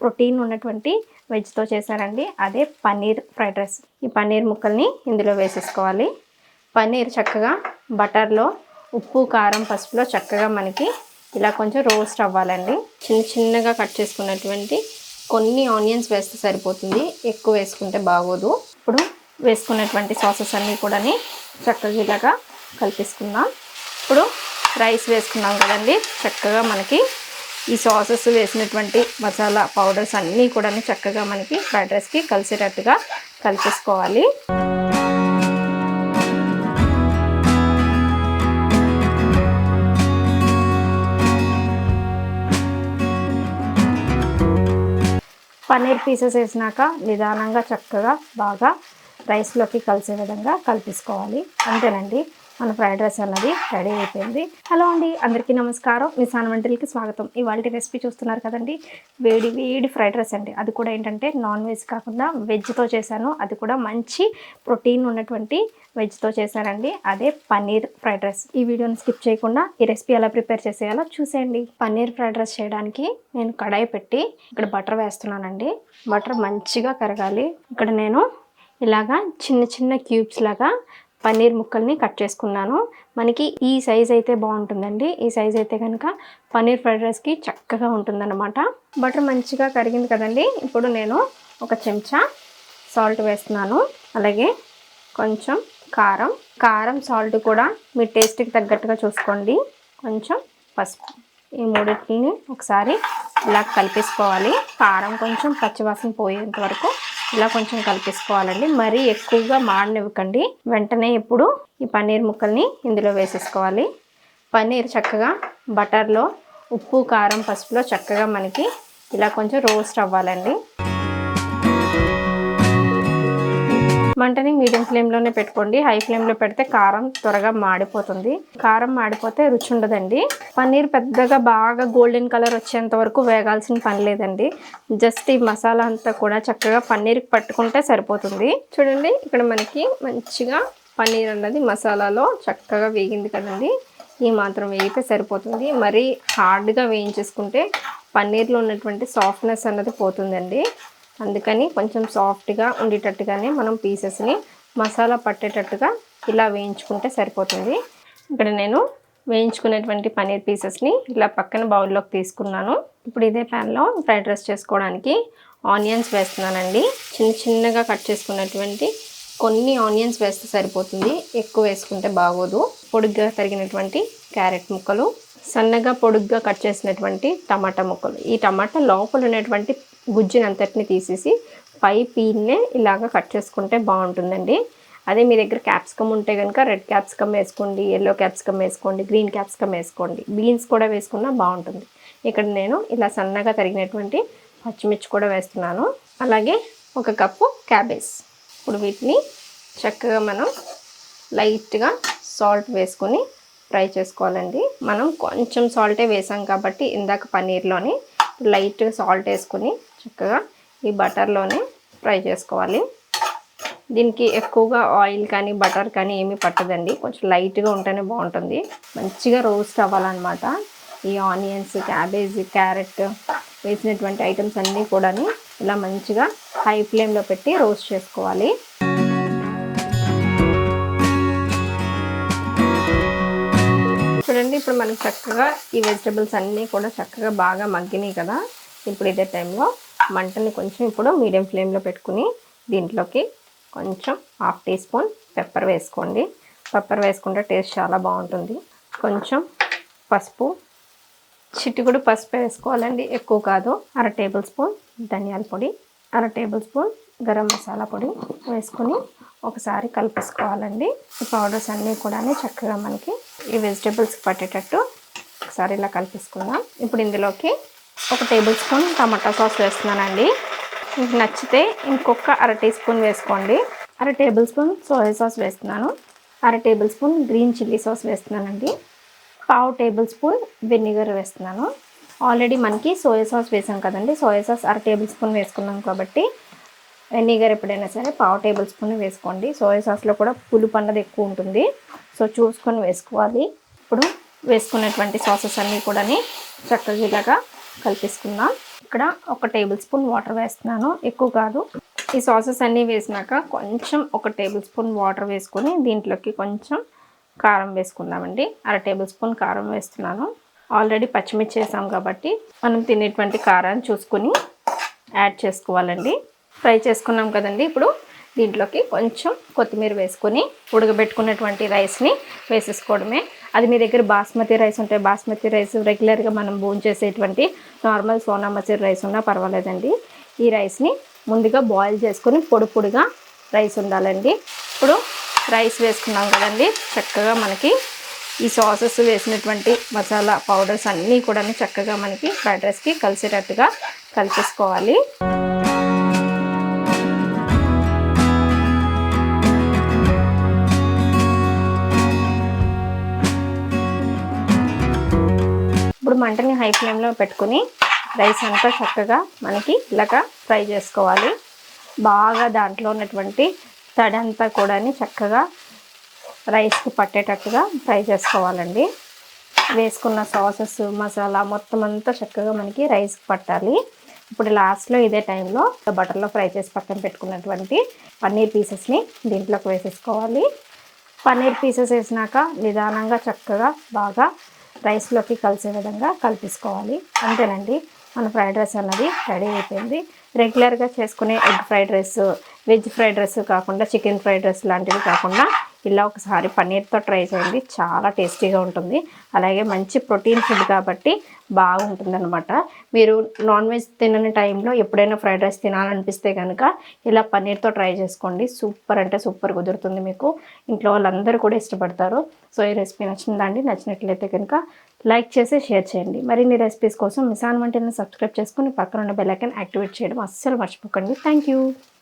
Protein ఉన్నటువంటి వెజ్తో చేశానండి అదే పన్నీర్ ఫ్రైడ్ రైస్. ఈ పన్నీర్ ముక్కల్ని ఇందులో వేసేసుకోవాలి. పన్నీర్ చక్కగా బటర్లో ఉప్పు కారం పసుపులో చక్కగా మనకి ఇలా కొంచెం రోస్ట్ అవ్వాలండి. చిన్న చిన్నగా కట్ చేసుకున్నటువంటి కొన్ని ఆనియన్స్ వేస్తే సరిపోతుంది. ఎక్కువ వేసుకుంటే బాగోదు. ఇప్పుడు వేసుకున్నటువంటి సాసెస్ అన్నీ కూడా చక్కగా ఇలాగా కలిపేసుకుందాం. ఇప్పుడు రైస్ వేసుకున్నాం కదండి. చక్కగా మనకి ఈ సాసెస్ వేసినటువంటి మసాలా పౌడర్స్ అన్నీ కూడా చక్కగా మనకి ఫ్రైడ్ రైస్కి కలిసేటట్టుగా కలిపేసుకోవాలి. పన్నీర్ పీసెస్ వేసినాక నిదానంగా చక్కగా బాగా రైస్లోకి కలిసే విధంగా కలిపేసుకోవాలి. అంతేనండి. మన ఫ్రైడ్ రైస్ అన్నది రెడీ అయిపోయింది. హలో అండి అందరికీ నమస్కారం. మీ సాన్ వంటలకి స్వాగతం. ఇవాళ రెసిపీ చూస్తున్నారు కదండి వేడి వేడి ఫ్రైడ్ రైస్ అండి. అది కూడా ఏంటంటే నాన్ వెజ్ కాకుండా వెజ్తో చేశాను. అది కూడా మంచి ప్రోటీన్ ఉన్నటువంటి వెజ్తో చేశానండి. అదే పన్నీర్ ఫ్రైడ్ రైస్. ఈ వీడియోని స్కిప్ చేయకుండా ఈ రెసిపీ ఎలా ప్రిపేర్ చేసేయాలో చూసేయండి. పన్నీర్ ఫ్రైడ్ రైస్ చేయడానికి నేను కడాయి పెట్టి ఇక్కడ బటర్ వేస్తున్నానండి. బటర్ మంచిగా కరగాలి. ఇక్కడ నేను ఇలాగా చిన్న చిన్న క్యూబ్స్ లాగా పన్నీర్ ముక్కల్ని కట్ చేసుకున్నాను. మనకి ఈ సైజ్ అయితే బాగుంటుందండి. ఈ సైజ్ అయితే కనుక పన్నీర్ ఫ్రైడ్ రైస్కి చక్కగా ఉంటుందన్నమాట. బటర్ మంచిగా కరిగింది కదండి. ఇప్పుడు నేను ఒక చెంచా సాల్ట్ వేస్తున్నాను. అలాగే కొంచెం కారం. కారం సాల్ట్ కూడా మీ టేస్ట్కి తగ్గట్టుగా చూసుకోండి. కొంచెం పసుపు. ఈ మూడింటిని ఒకసారి ఇలా కలిపేసుకోవాలి. కారం కొంచెం పచ్చివాసన పోయేంత వరకు ఇలా కొంచెం కలిపేసుకోవాలండి. మరీ ఎక్కువగా మాడనివ్వకండి. వెంటనే ఇప్పుడు ఈ పన్నీర్ ముక్కల్ని ఇందులో వేసేసుకోవాలి. పన్నీర్ చక్కగా బటర్లో ఉప్పు కారం పసుపులో చక్కగా మనకి ఇలా కొంచెం రోస్ట్ అవ్వాలండి. మంటని మీడియం ఫ్లేమ్లోనే పెట్టుకోండి. హై ఫ్లేమ్లో పెడితే కారం త్వరగా మాడిపోతుంది. కారం మాడిపోతే రుచి ఉండదండి. పన్నీర్ పెద్దగా బాగా గోల్డెన్ కలర్ వచ్చేంత వరకు వేగాల్సిన పని లేదండి. జస్ట్ ఈ మసాలా అంతా కూడా చక్కగా పన్నీర్కి పట్టుకుంటే సరిపోతుంది. చూడండి ఇక్కడ మనకి మంచిగా పన్నీర్ అన్నది మసాలాలో చక్కగా వేగింది కదండి. ఈ మాత్రం వేగితే సరిపోతుంది. మరీ హార్డ్గా వేయించేసుకుంటే పన్నీర్లో ఉన్నటువంటి సాఫ్ట్నెస్ అన్నది పోతుందండి. అందుకని కొంచెం సాఫ్ట్గా ఉండేటట్టుగానే మనం పీసెస్ని మసాలా పట్టేటట్టుగా ఇలా వేయించుకుంటే సరిపోతుంది. ఇక్కడ నేను వేయించుకునేటువంటి పన్నీర్ పీసెస్ని ఇలా పక్కన బౌల్లోకి తీసుకున్నాను. ఇప్పుడు ఇదే ప్యాన్లో ఫ్రైడ్ రైస్ చేసుకోవడానికి ఆనియన్స్ వేస్తున్నానండి. చిన్న చిన్నగా కట్ చేసుకున్నటువంటి కొన్ని ఆనియన్స్ వేస్తే సరిపోతుంది. ఎక్కువ వేసుకుంటే బాగోదు. పొడుగ్గా తరిగినటువంటి క్యారెట్ ముక్కలు సన్నగా పొడుగ్గా కట్ చేసినటువంటి టమాటా ముక్కలు. ఈ టమాటా లోపల ఉన్నటువంటి గుజ్జుని అంతటిని తీసేసి పై పీన్నే ఇలాగ కట్ చేసుకుంటే బాగుంటుందండి. అదే మీ దగ్గర క్యాప్సికమ్ ఉంటే కనుక రెడ్ క్యాప్సికమ్ వేసుకోండి ఎల్లో క్యాప్సికమ్ వేసుకోండి గ్రీన్ క్యాప్సికమ్ వేసుకోండి. బీన్స్ కూడా వేసుకున్నా బాగుంటుంది. ఇక్కడ నేను ఇలా సన్నగా తరిగినటువంటి పచ్చిమిర్చి కూడా వేస్తున్నాను. అలాగే ఒక కప్పు క్యాబేజ్. ఇప్పుడు వీటిని చక్కగా మనం లైట్గా సాల్ట్ వేసుకొని ఫ్రై చేసుకోవాలండి. మనం కొంచెం సాల్టే వేసాం కాబట్టి ఇందాక పన్నీర్లోని లైట్గా సాల్ట్ వేసుకొని చక్కగా ఈ బటర్లోనే ఫ్రై చేసుకోవాలి. దీనికి ఎక్కువగా ఆయిల్ కానీ బటర్ కానీ ఏమీ పట్టదండి. కొంచెం లైట్గా ఉంటేనే బాగుంటుంది. మంచిగా రోస్ట్ అవ్వాలన్నమాట. ఈ ఆనియన్స్ క్యాబేజ్ క్యారెట్ వేసినటువంటి ఐటమ్స్ అన్నీ కూడా ఇలా మంచిగా హై ఫ్లేమ్లో పెట్టి రోస్ట్ చేసుకోవాలి. చూడండి ఇప్పుడు మనకి చక్కగా ఈ వెజిటబుల్స్ అన్నీ కూడా చక్కగా బాగా మగ్గినాయి కదా. ఇప్పుడు ఇదే టైంలో మంటని కొంచెం ఇప్పుడు మీడియం ఫ్లేమ్లో పెట్టుకుని దీంట్లోకి కొంచెం హాఫ్ టీ స్పూన్ పెప్పర్ వేసుకోండి. పెప్పర్ వేసుకుంటే టేస్ట్ చాలా బాగుంటుంది. కొంచెం పసుపు చిటికుడు పసుపు వేసుకోవాలండి. ఎక్కువ కాదు. అర టేబుల్ స్పూన్ ధనియాల పొడి అర టేబుల్ స్పూన్ గరం మసాలా పొడి వేసుకొని ఒకసారి కలిపేసుకోవాలండి. ఈ పౌడర్స్ అన్నీ కూడా చక్కగా మనకి ఈ వెజిటేబుల్స్కి పట్టేటట్టు ఒకసారి ఇలా కలిపేసుకుందాం. ఇప్పుడు ఇందులోకి ఒక టేబుల్ స్పూన్ టమాటా సాస్ వేస్తున్నానండి. మీకు నచ్చితే ఇంకొక అర టీ స్పూన్ వేసుకోండి. అర టేబుల్ స్పూన్ సోయా సాస్ వేస్తున్నాను. అర tablespoon green chilli sauce వేస్తున్నానండి. పావు టేబుల్ స్పూన్ వెనిగర్ వేస్తున్నాను. ఆల్రెడీ మనకి సోయా సాస్ వేసాం కదండి. సోయా సాస్ అర టేబుల్ స్పూన్ వేసుకున్నాం కాబట్టి వెనిగర్ ఎప్పుడైనా సరే పావు టేబుల్ స్పూన్ వేసుకోండి. సోయా సాస్లో కూడా పులుపు అన్నది ఎక్కువ ఉంటుంది. సో చూసుకొని వేసుకోవాలి. ఇప్పుడు వేసుకున్నటువంటి సాసెస్ అన్నీ కూడా చక్కగా ఇలాగా కలిపేసుకుందాం. ఇక్కడ ఒక టేబుల్ స్పూన్ వాటర్ వేస్తున్నాను. ఎక్కువ కాదు. ఈ సాసెస్ అన్నీ వేసినాక కొంచెం ఒక టేబుల్ స్పూన్ వాటర్ వేసుకొని దీంట్లోకి కొంచెం కారం వేసుకుందామండి. అర టేబుల్ స్పూన్ కారం వేస్తున్నాను. ఆల్రెడీ పచ్చిమిర్చి వేసాం కాబట్టి మనం తినేటువంటి కారాన్ని చూసుకొని యాడ్ చేసుకోవాలండి. ఫ్రై చేసుకున్నాం కదండి. ఇప్పుడు దీంట్లోకి కొంచెం కొత్తిమీర వేసుకొని ఉడకబెట్టుకున్నటువంటి రైస్ని వేసేసుకోవడమే. అది మీ దగ్గర బాస్మతి రైస్ ఉంటే బాస్మతి రైస్ రెగ్యులర్గా మనం భోజనం చేసేటువంటి నార్మల్ సోనా మసూరి రైస్ ఉన్నా పర్వాలేదండి. ఈ రైస్ని ముందుగా బాయిల్ చేసుకొని పొడి పొడిగా రైస్ ఉండాలండి. ఇప్పుడు రైస్ వేసుకున్నాం కదండి చక్కగా మనకి ఈ సాసెస్ వేసినటువంటి మసాలా పౌడర్స్ అన్నీ కూడా చక్కగా మనకి ఫ్రైడ్ రైస్కి కలిసేటట్టుగా కలిపేసుకోవాలి. ఇప్పుడు మంటని హై ఫ్లేమ్లో పెట్టుకుని రైస్ అంతా చక్కగా మనకి ఇలాగ ఫ్రై చేసుకోవాలి. బాగా దాంట్లో ఉన్నటువంటి తడంతా కూడా చక్కగా రైస్కి పట్టేటట్టుగా ఫ్రై చేసుకోవాలండి. వేసుకున్న సాసెస్ మసాలా మొత్తం అంతా చక్కగా మనకి రైస్కి పట్టాలి. ఇప్పుడు లాస్ట్లో ఇదే టైంలో బటర్లో ఫ్రై చేసి పక్కన పెట్టుకున్నటువంటి పన్నీర్ పీసెస్ని దీంట్లోకి వేసేసుకోవాలి. పన్నీర్ పీసెస్ వేసినాక నిదానంగా చక్కగా బాగా రైస్లోకి కలిసే విధంగా కలిపేసుకోవాలి. అంతేనండి మన ఫ్రైడ్ రైస్ అన్నది రెడీ అయిపోయింది. రెగ్యులర్గా చేసుకునే egg fried rice veg fried rice కాకుండా చికెన్ ఫ్రైడ్ రైస్ లాంటివి కాకుండా ఇలా ఒకసారి పన్నీర్తో ట్రై చేయండి. చాలా టేస్టీగా ఉంటుంది. అలాగే మంచి ప్రోటీన్ ఫుడ్ కాబట్టి బాగుంటుంది అనమాట మీరు నాన్ వెజ్ తినని టైంలో ఎప్పుడైనా ఫ్రైడ్ రైస్ తినాలనిపిస్తే కనుక ఇలా పన్నీర్తో ట్రై చేసుకోండి. సూపర్ అంటే సూపర్ కుదురుతుంది మీకు. ఇంట్లో వాళ్ళందరూ కూడా ఇష్టపడతారు. సో ఈ రెసిపీ నచ్చిందండి. నచ్చినట్లయితే కనుక లైక్ చేసి షేర్ చేయండి. మరిన్ని రెసిపీస్ కోసం మిసాన్ వంటిని సబ్స్క్రైబ్ చేసుకుని పక్కన ఉన్న బెల్ ఐకన్ యాక్టివేట్ చేయడం అస్సలు మర్చిపోకండి. Thank you